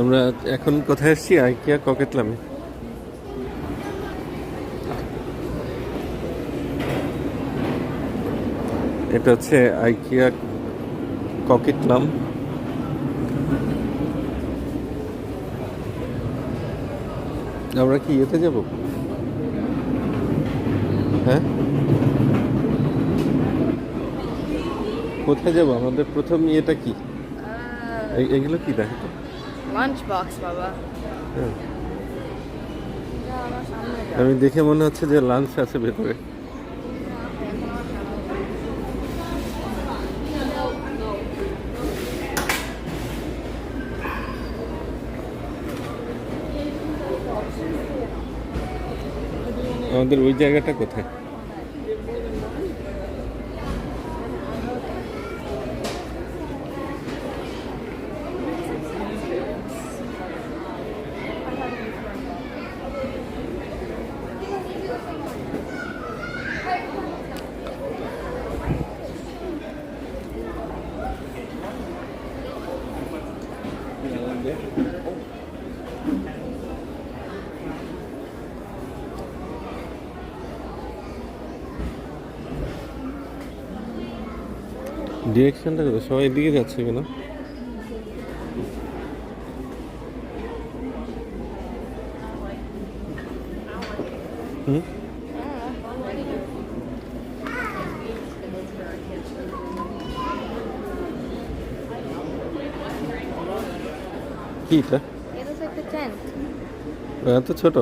আমরা এখন কোথায় এসেছি আইকিয়া ককেটলামে এটা হচ্ছে আইকিয়া ককেটলাম আমরা কি ইয়েতে যাব? হ্যাঁ? কোথায় যাব? আমাদের প্রথম ইয়েটা কি? এগুলো কি দেখো তো লাঞ্চ বক্স বাবা। হ্যাঁ। যা, আমার সামনে যা। আমি দেখে মনে হচ্ছে যে লাঞ্চ আছে ভেতরে। আমাদের ওই জায়গাটা কোথায়? ডিরেকশনটা কোথায় সবাই এদিকে যাচ্ছে কেন? হুম? কি এটা? tent. এত ছোট?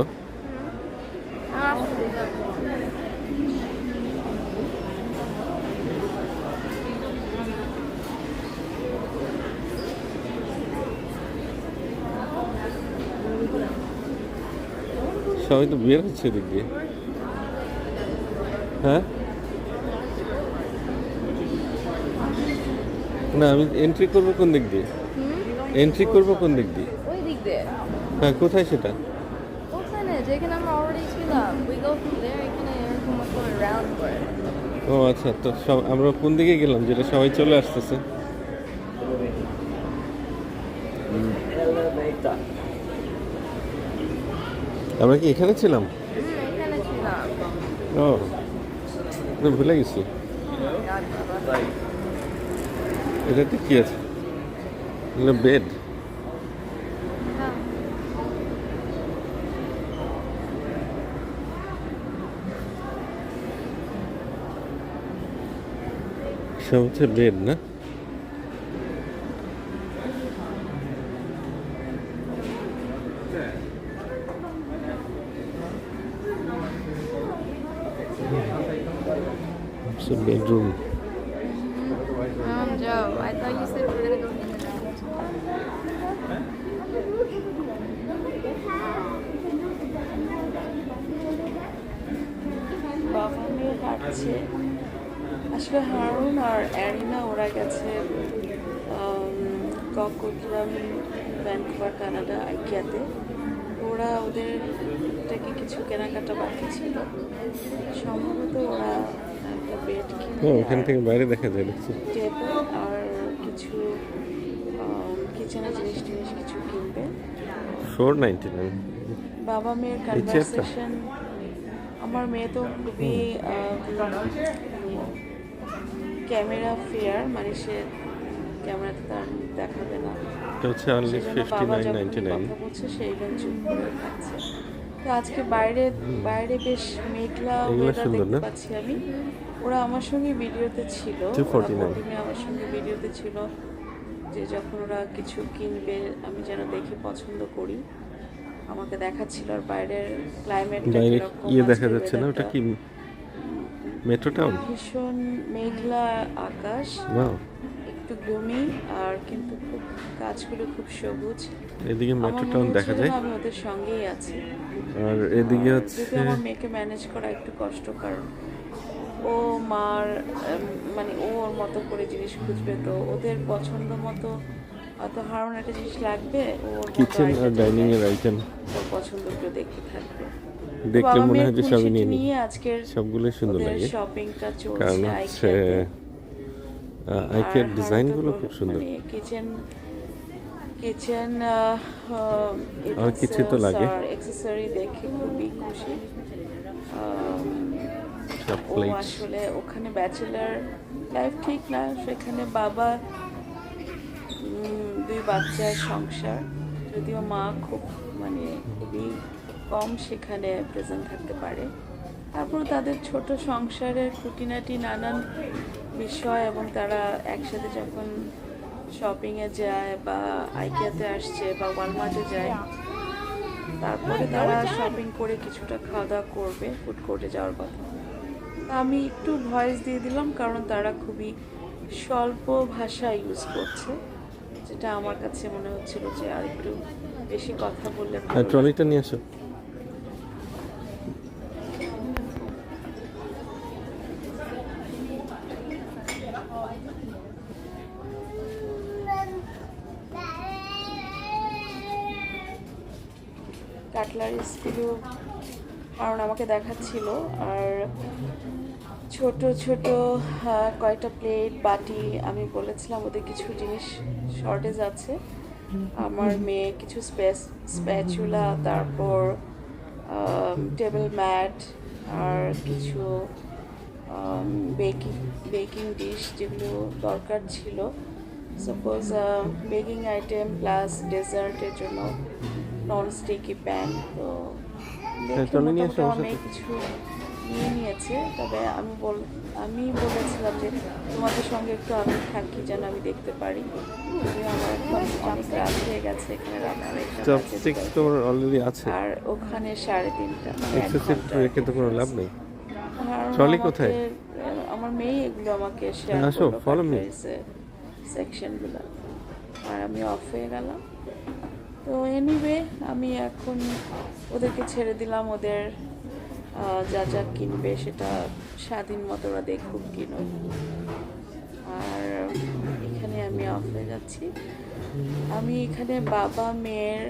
সবাই তো বের হচ্ছে দিয়ে হ্যাঁ? না আমি এন্ট্রি করব কোন দিক দিয়ে? এন্ট্রি করব কোন দিক দিয়ে? ওই দিক দিয়ে। হ্যাঁ কোথায় সেটা? ওখানে যেখানে আমরা অলরেডি ছিলাম। উই গো ফ্রম দেয়ার এখানে এরকম করে রাউন্ড করে। ও আচ্ছা তো সব আমরা কোন দিকে গেলাম যেটা সবাই চলে আসতেছে? আমরা কি এখানে ছিলাম? ও ভুলে গেছি। এটাতে কি আছে? বেড। সব হচ্ছে বেড না? Bedroom. Um, Joe, I thought you said we were gonna go in বাবা মেয়ে হাঁটছে আসলে হারুন আর অ্যারিনা ওরা গেছে ককোট্রাম ভ্যানকুভার কানাডা আইকিয়াতে। ওরা ওদের থেকে কিছু কেনাকাটা বাকি ছিল। সম্ভবত ওরা ওখান থেকে বাইরে দেখা যায় দেখছি। আর কিছু কিচেনের জিনিস টিনিস কিছু কিনবে ফোর নাইনটি নাইন বাবা মেয়ের? কনভারসেশন আমার মেয়ে তো খুবই ক্যামেরা ফেয়ার মানে সে ক্যামেরাতে তার দেখাবে না। এটা হচ্ছে অনলি ফিফটি বাবা নাইন যখন নাইনটি নাইন কথা বলছে সেইটা চুপ করে থাকছে। তো আজকে বাইরে বাইরে বেশ মেঘলা ওয়েদার দেখতে পাচ্ছি আমি। ওরা আমার সঙ্গে ভিডিওতে ছিল। 249 ওরা boating এ আমার সঙ্গে ভিডিওতে ছিল যে যখন ওরা কিছু কিনবে আমি যেন দেখে পছন্দ করি। আমাকে দেখাচ্ছিল আর বাইরের ক্লাইমেট বাইরে ইয়ে দেখা যাচ্ছে না? ওটা কি মেট্রো টাউন? ভীষণ মেঘলা আকাশ। একটু গ্লুমি আর কিন্তু খুব গাছগুলো খুব সবুজ। এদিকে মেট্রো টাউন দেখা যায়। আমি ওদের সঙ্গেই আছি। আর এদিকে হচ্ছে আমার মেয়েকে ম্যানেজ করা একটু কষ্ট কারণ ও মার মানে ও ওর মতো করে জিনিস খুঁজবে তো ওদের পছন্দ মতো অত হারুন একটা জিনিস লাগবে ও কিচেন আর ডাইনিং এর আইটেম ওর পছন্দগুলো দেখতে থাকবে। তো দেখলে মনে হয় যে সবই নিয়ে নিয়ে আজকের সবগুলোই সুন্দর লাগে। শপিংটা কারণ চলছে হচ্ছে আইকিয়াতে আইকের ডিজাইনগুলো খুব সুন্দর। মানে কিচেন কিচেন আর কিছু তো লাগে। অ্যাক্সেসরি দেখে খুবই খুশি। আসলে ওখানে ব্যাচেলার লাইফ ঠিক না সেখানে বাবা দুই বাচ্চার সংসার। যদিও মা খুব মানে খুবই কম সেখানে প্রেজেন্ট থাকতে পারে। তারপর তাদের ছোট সংসারের খুঁটিনাটি নানান বিষয় এবং তারা একসাথে যখন শপিংয়ে যায় বা আইকিয়াতে আসছে বা ওয়ালমার্টে যায়, তারপরে তারা শপিং করে কিছুটা খাওয়া দাওয়া করবে ফুড কোর্টে যাওয়ার কথা। আমি একটু ভয়েস দিয়ে দিলাম কারণ তারা খুবই স্বল্প ভাষা ইউজ করছে, যেটা আমার কাছে মনে হচ্ছিল যে আর একটু বেশি কথা বললে নিয়ে আসো কাটলারিসগুলো কারণ আমাকে দেখাচ্ছিল। আর ছোট ছোট কয়েকটা প্লেট বাটি আমি বলেছিলাম ওদের কিছু জিনিস শর্টেজ আছে। আমার মেয়ে কিছু স্পেস স্প্যাচুলা তারপর টেবিল ম্যাট আর কিছু বেকিং বেকিং ডিশ যেগুলো দরকার ছিল। সাপোজ বেকিং আইটেম প্লাস ডেজার্টের জন্য নন স্টিকি প্যান তো আমার মেয়ে কিছু নিয়ে নিয়েছে তবে আমি বল আমি বলেছিলাম যে তোমাদের সঙ্গে একটু আমি থাকি যেন আমি দেখতে পারি। আমার এখন অনেক হয়ে গেছে এখানে তোমার অলরেডি আছে। আর ওখানে সাড়ে তিনটা মানে এক্সেসিভ রেখে তো কোনো লাভ নেই। আর ট্রলি কোথায়? আমার মেয়ে এগুলো আমাকে শেয়ার. সেকশনগুলো আর আমি অফ হয়ে গেলাম। তো এনিওয়ে আমি এখন ওদেরকে ছেড়ে দিলাম। ওদের যা যা কিনবে সেটা স্বাধীন মতো ওরা দেখুক কিনুক আর এখানে আমি অফ যাচ্ছি। আমি এখানে বাবা, মেয়ের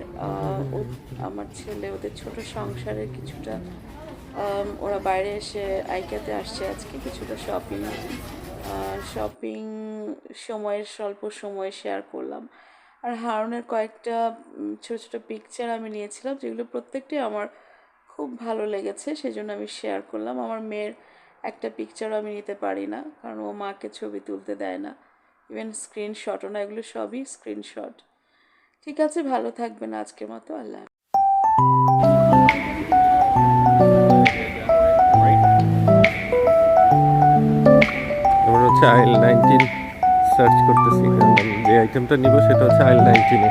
আমার ছেলে, ওদের ছোট সংসারের কিছুটা ওরা বাইরে এসে আইকাতে আসছে আজকে কিছুটা শপিং শপিং সময়ের, স্বল্প সময় শেয়ার করলাম। আর হারনের কয়েকটা ছোট ছোট পিকচার আমি নিয়েছিলাম, যেগুলো প্রত্যেকটাই আমার খুব ভালো লেগেছে, সেজন্য আমি শেয়ার করলাম। আমার মেয়ের একটা পিকচারও আমি নিতে পারি না, কারণ ও মাকে ছবি তুলতে দেয় না। ইভেন স্ক্রিনশটও না, এগুলো সবই স্ক্রিনশট ঠিক আছে, ভালো থাকবেন আজকের মতো, আল্লাহ নাইনটিন। সার্চ করতেছি। যে আইটেমটা নিব সেটা হচ্ছে আইল নাইনটিনে